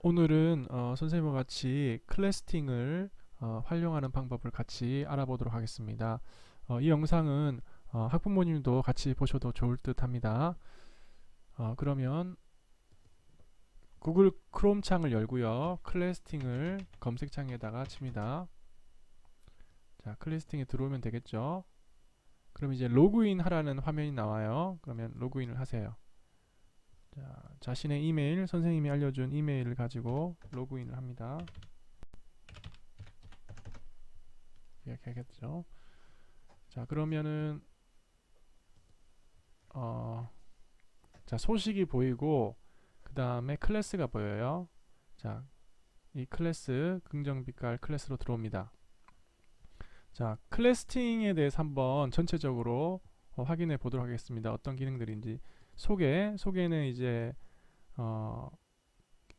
오늘은 어, 선생님과 같이 클래스팅을 어, 활용하는 방법을 같이 알아보도록 하겠습니다. 어, 이 영상은 어, 학부모님도 같이 보셔도 좋을 듯 합니다. 어, 그러면 구글 크롬 창을 열고요. 클래스팅을 검색창에다가 칩니다. 자, 클래스팅에 들어오면 되겠죠. 그럼 이제 로그인 하라는 화면이 나와요. 그러면 로그인을 하세요. 자, 자신의 이메일, 선생님이 알려준 이메일을 가지고 로그인을 합니다. 이렇게 하겠죠. 자, 그러면은 어, 자 소식이 보이고 그 다음에 클래스가 보여요. 자, 이 클래스 긍정 빛깔 클래스로 들어옵니다. 자, 클래스팅에 대해서 한번 전체적으로 어, 확인해 보도록 하겠습니다. 어떤 기능들인지. 소개, 소개는 이제 어,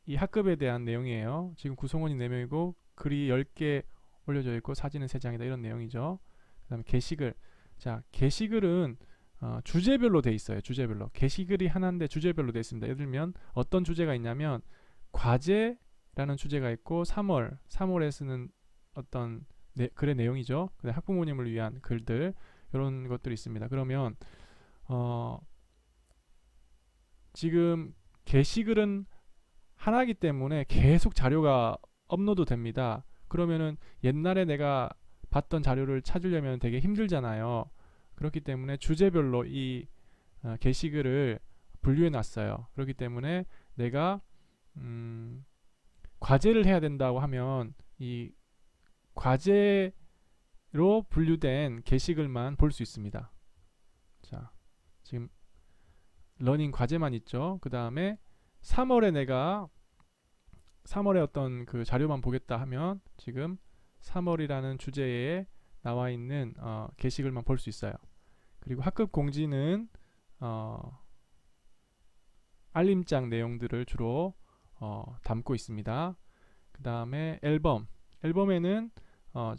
이 학급에 대한 내용이에요. 지금 구성원이 4명이고 글이 10개 올려져 있고 사진은 3장이다 이런 내용이죠. 그 다음에 게시글. 자, 게시글은 어, 주제별로 돼 있어요. 주제별로. 게시글이 하나인데 주제별로 돼 있습니다. 예를 들면 어떤 주제가 있냐면 과제라는 주제가 있고 3월, 3월에 쓰는 어떤 네, 글의 내용이죠. 학부모님을 위한 글들 이런 것들이 있습니다. 그러면 어, 지금 게시글은 하나이기 때문에 계속 자료가 업로드 됩니다. 그러면은 옛날에 내가 봤던 자료를 찾으려면 되게 힘들잖아요. 그렇기 때문에 주제별로 이 어, 게시글을 분류해 놨어요. 그렇기 때문에 내가 음, 과제를 해야 된다고 하면 이 과제로 분류된 게시글만 볼 수 있습니다. 자, 지금 러닝 과제만 있죠. 그 다음에 3월에 내가 3월에 어떤 그 자료만 보겠다 하면 지금 3월이라는 주제에 나와 있는 어, 게시글만 볼 수 있어요. 그리고 학급 공지는 어, 알림장 내용들을 주로 어, 담고 있습니다. 그 다음에 앨범. 앨범에는 어,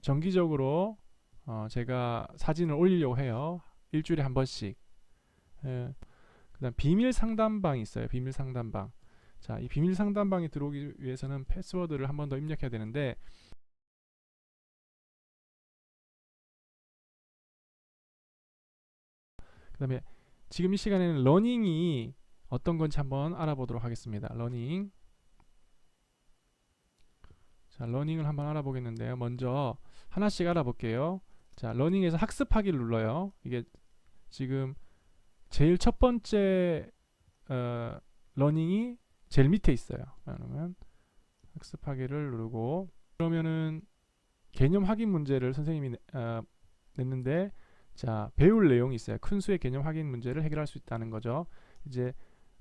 정기적으로 어, 제가 사진을 올리려고 해요. 일주일에 한 번씩. 예. 그다음 비밀 상담방이 있어요. 비밀 상담방. 자, 이 비밀 상담방에 들어오기 위해서는 패스워드를 한 번 더 입력해야 되는데 그다음에 지금 이 시간에는 러닝이 어떤 건지 한번 알아보도록 하겠습니다. 러닝. 자, 러닝을 한번 알아보겠는데요. 먼저 하나씩 알아볼게요. 자, 러닝에서 학습하기를 눌러요. 이게 지금 제일 첫 번째 어, 러닝이 제일 밑에 있어요. 그러면 학습하기를 누르고 그러면은 개념 확인 문제를 선생님이 내, 어, 냈는데 자 배울 내용이 있어요. 큰 수의 개념 확인 문제를 해결할 수 있다는 거죠. 이제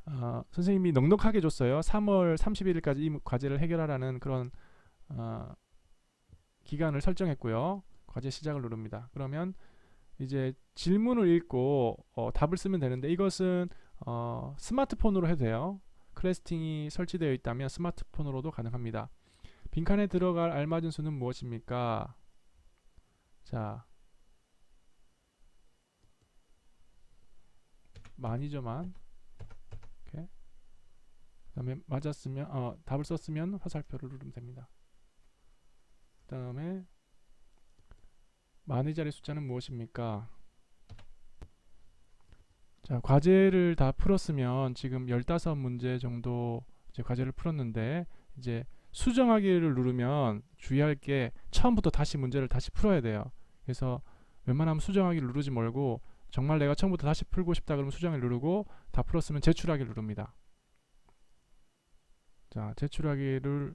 어, 선생님이 넉넉하게 줬어요. 3월 31일까지 이 과제를 해결하라는 그런 어, 기간을 설정했고요. 과제 시작을 누릅니다. 그러면 이제 질문을 읽고 어, 답을 쓰면 되는데 이것은 어, 스마트폰으로 해도 돼요. 클래스팅이 설치되어 있다면 스마트폰으로도 가능합니다. 빈칸에 들어갈 알맞은 수는 무엇입니까? 자, 만이죠 만. 이렇게. 그다음에 맞았으면 어, 답을 썼으면 화살표를 누르면 됩니다. 그다음에 만의 자리 숫자는 무엇입니까? 자, 과제를 다 풀었으면 지금 15문제 정도 이제 과제를 풀었는데 이제 수정하기를 누르면 주의할 게 처음부터 다시 문제를 다시 풀어야 돼요. 그래서 웬만하면 수정하기를 누르지 말고 정말 내가 처음부터 다시 풀고 싶다 그러면 수정을 누르고 다 풀었으면 제출하기를 누릅니다. 자, 제출하기를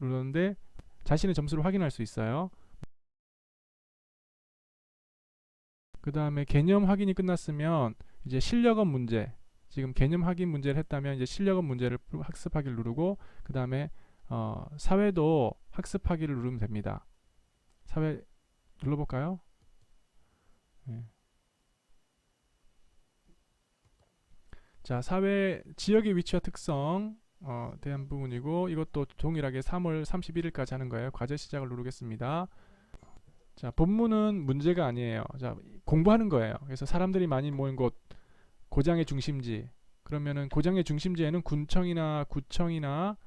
누르는데 자신의 점수를 확인할 수 있어요. 그 다음에 개념 확인이 끝났으면 이제 실력업 문제 지금 개념 확인 문제를 했다면 이제 실력업 문제를 학습하기를 누르고 그 다음에 어, 사회도 학습하기를 누르면 됩니다. 사회 눌러볼까요? 네. 자 사회 지역의 위치와 특성 어, 대한 부분이고 이것도 동일하게 3월 31일까지 하는 거예요. 과제 시작을 누르겠습니다. 자, 본문은 문제가 아니에요. 자, 공부하는 거예요. 그래서 사람들이 많이 모인 곳, 고장의 중심지. 그러면은 고장의 중심지에는 군청이나 구청이나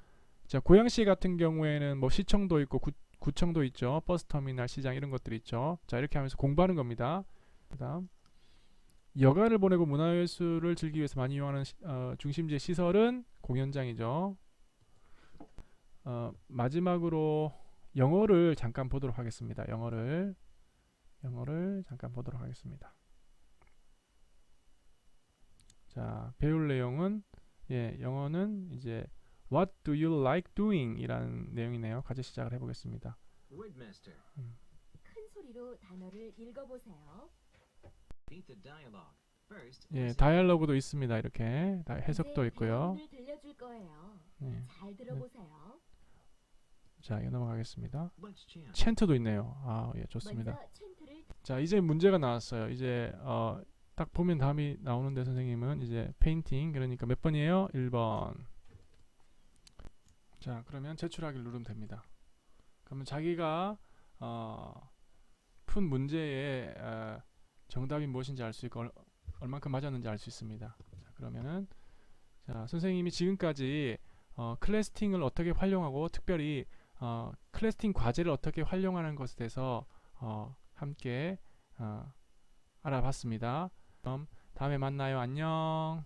자, 고양시 같은 경우에는 뭐 시청도 있고 구, 구청도 있죠. 버스 터미널, 시장 이런 것들이 있죠. 자, 이렇게 하면서 공부하는 겁니다. 그다음 여가를 보내고 문화예술을 즐기기 위해서 많이 이용하는 시, 어, 중심지의 시설은 공연장이죠. 어, 마지막으로 영어를 잠깐 보도록 하겠습니다. 영어를 영어를 잠깐 보도록 하겠습니다. 자, 배울 내용은 예, 영어는 이제 What do you like doing? 이라는 내용이네요. 같이 시작을 해보겠습니다. Wordmaster. 큰 소리로 단어를 읽어보세요. Repeat the dialogue. First, 예. 다이얼로그도 있습니다. 이렇게 다 해석도 있고요. 대화문을 들려줄 거예요. 예, 잘 들어보세요. 자, 이거 넘어가겠습니다. 챈트도 있네요. 아, 예, 좋습니다. 자, 이제 문제가 나왔어요. 이제 어, 딱 보면 답이 나오는데 선생님은 이제 페인팅 그러니까 몇 번이에요? 1번. 자, 그러면 제출하기를 누르면 됩니다. 그러면 자기가 어, 푼 문제의 어, 정답이 무엇인지 알 수 있고 얼, 얼만큼 맞았는지 알 수 있습니다. 자, 그러면은 자, 선생님이 지금까지 어, 클래스팅을 어떻게 활용하고 특별히 어, 클래스팅 과제를 어떻게 활용하는 것에 대해서 어, 함께 어, 알아봤습니다. 그럼 다음에 만나요. 안녕.